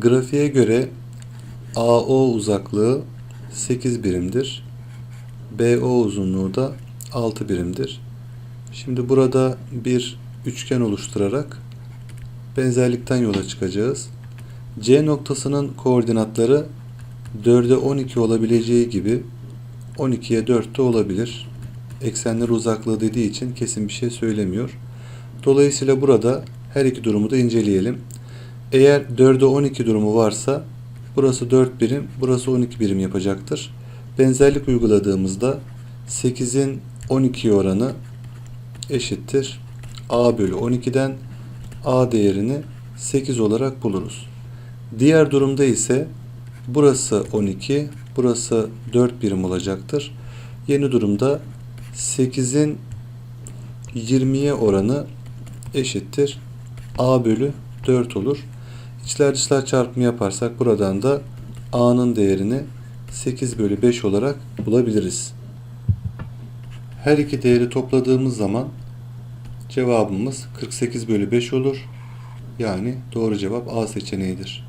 Grafiğe göre AO uzaklığı 8 birimdir. BO uzunluğu da 6 birimdir. Şimdi burada bir üçgen oluşturarak benzerlikten yola çıkacağız. C noktasının koordinatları 4'e 12 olabileceği gibi 12'ye 4 de olabilir. Eksenler uzaklığı dediği için kesin bir şey söylemiyor. Dolayısıyla burada her iki durumu da inceleyelim. Eğer 4'e 12 durumu varsa burası 4 birim, burası 12 birim yapacaktır. Benzerlik uyguladığımızda 8'in 12 oranı eşittir. A bölü 12'den A değerini 8 olarak buluruz. Diğer durumda ise burası 12, burası 4 birim olacaktır. Yeni durumda 8'in 20'ye oranı eşittir. A bölü 4 olur. İçler dışlar çarpımı yaparsak buradan da A'nın değerini 8 bölü 5 olarak bulabiliriz. Her iki değeri topladığımız zaman cevabımız 48 bölü 5 olur. Yani doğru cevap A seçeneğidir.